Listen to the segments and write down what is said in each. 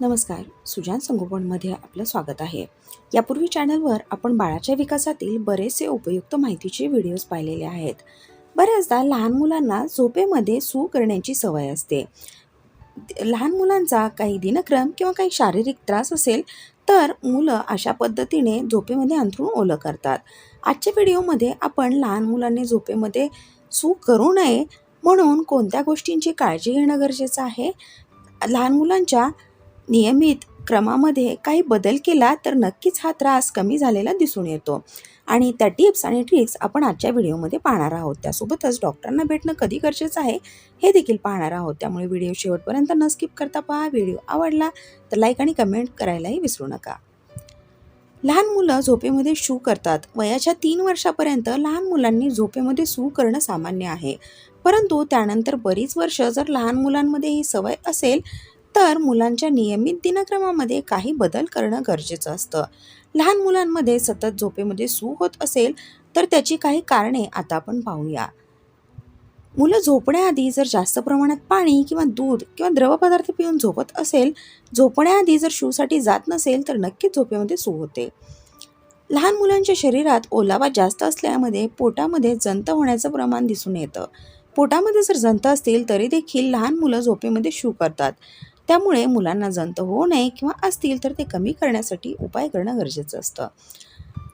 नमस्कार सुजान संगोपनमध्ये आपलं स्वागत आहे. यापूर्वी चॅनलवर आपण बाळाच्या विकासातील बरेचसे उपयुक्त माहितीचे व्हिडिओज पाहिलेले आहेत. बऱ्याचदा लहान मुलांना झोपेमध्ये सू करण्याची सवय असते. लहान मुलांचा काही दिनक्रम किंवा काही शारीरिक त्रास असेल तर मुलं अशा पद्धतीने झोपेमध्ये अंथरून ओलं करतात. आजच्या व्हिडिओमध्ये आपण लहान मुलांनी झोपेमध्ये सू करू नये म्हणून कोणत्या गोष्टींची काळजी घेणं गरजेचं आहे? लहान मुलांच्या नियमित क्रमामध्ये काही बदल केला तर नक्कीच हा त्रास कमी झालेला दिसून येतो. आणि त्या टिप्स आणि ट्रिक्स आपण आजच्या व्हिडिओमध्ये पाहणार आहोत. त्यासोबतच डॉक्टरांना भेटणं कधी गरजेचं आहे हे देखील पाहणार आहोत. त्यामुळे व्हिडिओ शेवटपर्यंत न स्किप करता पहा. व्हिडिओ आवडला तर लाईक आणि कमेंट करायलाही विसरू नका. लहान मुलं झोपेमध्ये शू करतात. वयाच्या तीन वर्षापर्यंत लहान मुलांनी झोपेमध्ये सू करणं सामान्य आहे. परंतु त्यानंतर बरीच वर्ष जर लहान मुलांमध्ये ही सवय असेल तर मुलांच्या नियमित दिनक्रमामध्ये काही बदल करणं गरजेचं असतं. लहान मुलांमध्ये सतत झोपेमध्ये सू होत असेल तर त्याची काही कारणे आता आपण पाहूया. मुलं झोपण्याआधी जर जास्त प्रमाणात पाणी किंवा दूध किंवा द्रवपदार्थ पिऊन झोपत असेल झोपण्याआधी जर शूसाठी जात नसेल तर नक्कीच झोपेमध्ये सू होते. लहान मुलांच्या शरीरात ओलावा जास्त असल्यामध्ये पोटामध्ये जंत होण्याचं प्रमाण दिसून येतं. पोटामध्ये जर जंत असतील तरी देखील लहान मुलं झोपेमध्ये शू करतात. त्यामुळे मुलांना जंत होऊ नये किंवा असतील तर ते कमी करण्यासाठी उपाय करणं गरजेचं असतं.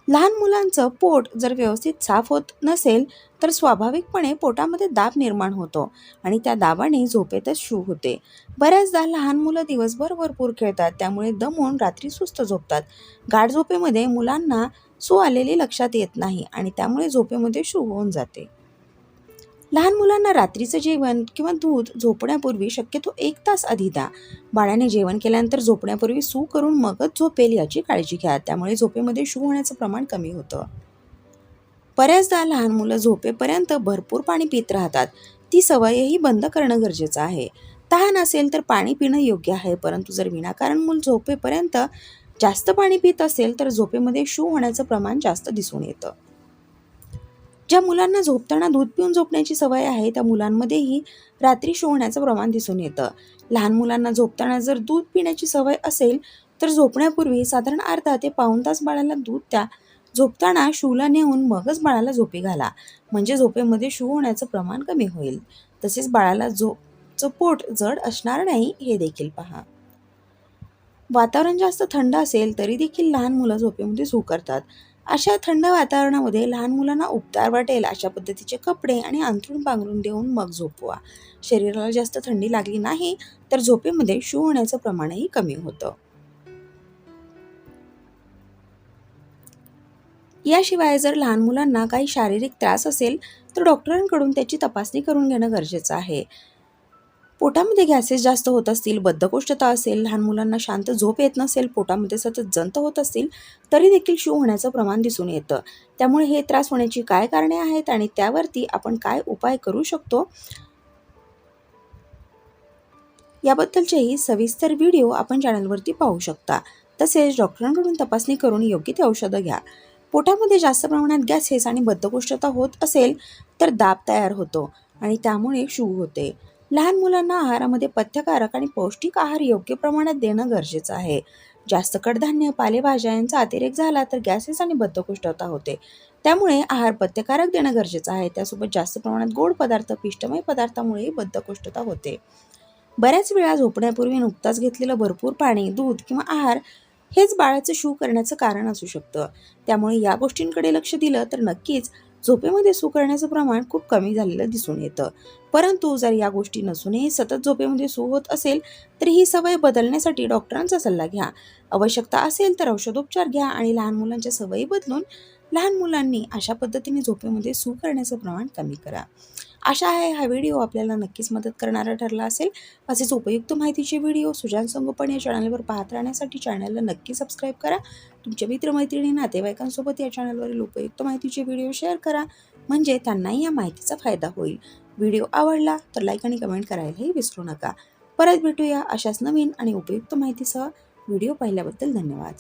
लहान मुलांचं पोट जर व्यवस्थित साफ होत नसेल तर स्वाभाविकपणे पोटामध्ये दाब निर्माण होतो आणि त्या दाबाने झोपेतच शू होते. बऱ्याचदा लहान मुलं दिवसभर भरपूर खेळतात त्यामुळे दमून रात्री सुस्त झोपतात. गाढ झोपेमध्ये मुलांना सू आलेली लक्षात येत नाही आणि त्यामुळे झोपेमध्ये शू होऊन जाते. लहान मुलांना रात्रीचं जेवण किंवा दूध झोपण्यापूर्वी शक्यतो एक तास आधी द्या. बाळाने जेवण केल्यानंतर झोपण्यापूर्वी सू करून मगच झोपेल याची काळजी घ्या. त्यामुळे झोपेमध्ये शू होण्याचं प्रमाण कमी होतं. बऱ्याचदा लहान मुलं झोपेपर्यंत भरपूर पाणी पित राहतात. ती सवयही बंद करणं गरजेचं आहे. तहान असेल तर पाणी पिणं योग्य आहे. परंतु जर विनाकारण मूल झोपेपर्यंत जास्त पाणी पित असेल तर झोपेमध्ये शू होण्याचं प्रमाण जास्त दिसून येतं. ज्या मुलांना झोपताना दूध पिऊन झोपण्याची सवय आहे त्या मुलांमध्येही रात्री शोवण्याचं होण्याचं प्रमाण दिसून येतं. लहान मुलांना झोपताना जर दूध पिण्याची सवय असेल तर झोपण्यापूर्वी साधारण अर्धा ते पाऊण तास बाळाला दूध द्या. झोपताना शूला नेऊन मगच बाळाला झोपी घाला. म्हणजे झोपेमध्ये शू होण्याचं प्रमाण कमी होईल. तसेच बाळाला झोपचं पोट जड असणार नाही हे देखील पहा. वातावरण जास्त थंड असेल तरी देखील लहान मुलं झोपेमध्ये झू करतात. अशा थंड वातावरणामध्ये लहान मुलांना उबदार वाटेल अशा पद्धतीचे कपडे आणि अंथरूण पांघरून देऊन मग झोपवा. शरीराला जास्त थंडी लागली नाही तर झोपेमध्ये शू होण्याचं प्रमाणही कमी होतं. याशिवाय जर लहान मुलांना काही शारीरिक त्रास असेल तर डॉक्टरांकडून त्याची तपासणी करून घेणं गरजेचं आहे. पोटामध्ये गॅसेस जास्त होत असतील बद्धकोष्ठता असेल लहान मुलांना शांत झोप येत नसेल पोटामध्ये सतत जंत होत असतील तरी देखील शू होण्याचं प्रमाण दिसून येतं. त्यामुळे हे त्रास होण्याची काय कारणे आहेत आणि त्यावरती आपण काय उपाय करू शकतो? याबद्दलचेही सविस्तर व्हिडिओ आपण चॅनलवरती पाहू शकता. तसेच डॉक्टरांकडून तपासणी करून योग्य ते औषधं घ्या. पोटामध्ये जास्त प्रमाणात गॅसेस आणि बद्धकोष्ठता होत असेल तर दाब तयार होतो आणि त्यामुळे शू होते. लहान मुलांना आहारामध्ये पथ्यकारक आणि पौष्टिक आहार योग्य प्रमाणात देणं गरजेचं आहे. जास्त कडधान्य पालेभाज्या यांचा अतिरेक झाला तर गॅसेस आणि बद्धकोष्ठता होते. त्यामुळे आहार पथ्यकारक देणं गरजेचं आहे. त्यासोबत जास्त प्रमाणात गोड पदार्थ पिष्टमय पदार्थामुळेही बद्धकोष्ठता होते. बऱ्याच वेळा झोपण्यापूर्वी नुकताच घेतलेलं भरपूर पाणी दूध किंवा आहार हेच बाळाचं शू करण्याचं कारण असू शकतं. त्यामुळे या गोष्टींकडे लक्ष दिलं तर नक्कीच झोपेमध्ये सू करण्याचं प्रमाण खूप कमी झालेलं दिसून येतं. परंतु जर या गोष्टी नसूनही सतत झोपेमध्ये सू होत असेल तर ही सवय बदलण्यासाठी डॉक्टरांचा सल्ला घ्या. आवश्यकता असेल तर औषधोपचार घ्या आणि लहान मुलांच्या सवयी बदलून लहान मुलांनी अशा पद्धतीने झोपेमध्ये सू करण्याचं प्रमाण कमी करा. आशा आहे हा व्हिडिओ आपल्याला नक्कीच मदत करणारा ठरला असेल. असेच उपयुक्त माहितीचे व्हिडिओ सुजान संगोपन या चॅनलवर पाहत राहण्यासाठी चॅनलला नक्की सबस्क्राईब करा. तुमच्या मित्रमैत्रिणी नातेवाईकांसोबत या चॅनलवरील उपयुक्त माहितीचे व्हिडिओ शेअर करा. म्हणजे त्यांनाही या माहितीचा फायदा होईल. व्हिडिओ आवडला तर लाईक आणि कमेंट करायलाही विसरू नका. परत भेटूया अशाच नवीन आणि उपयुक्त माहितीसह. व्हिडिओ पाहिल्याबद्दल धन्यवाद.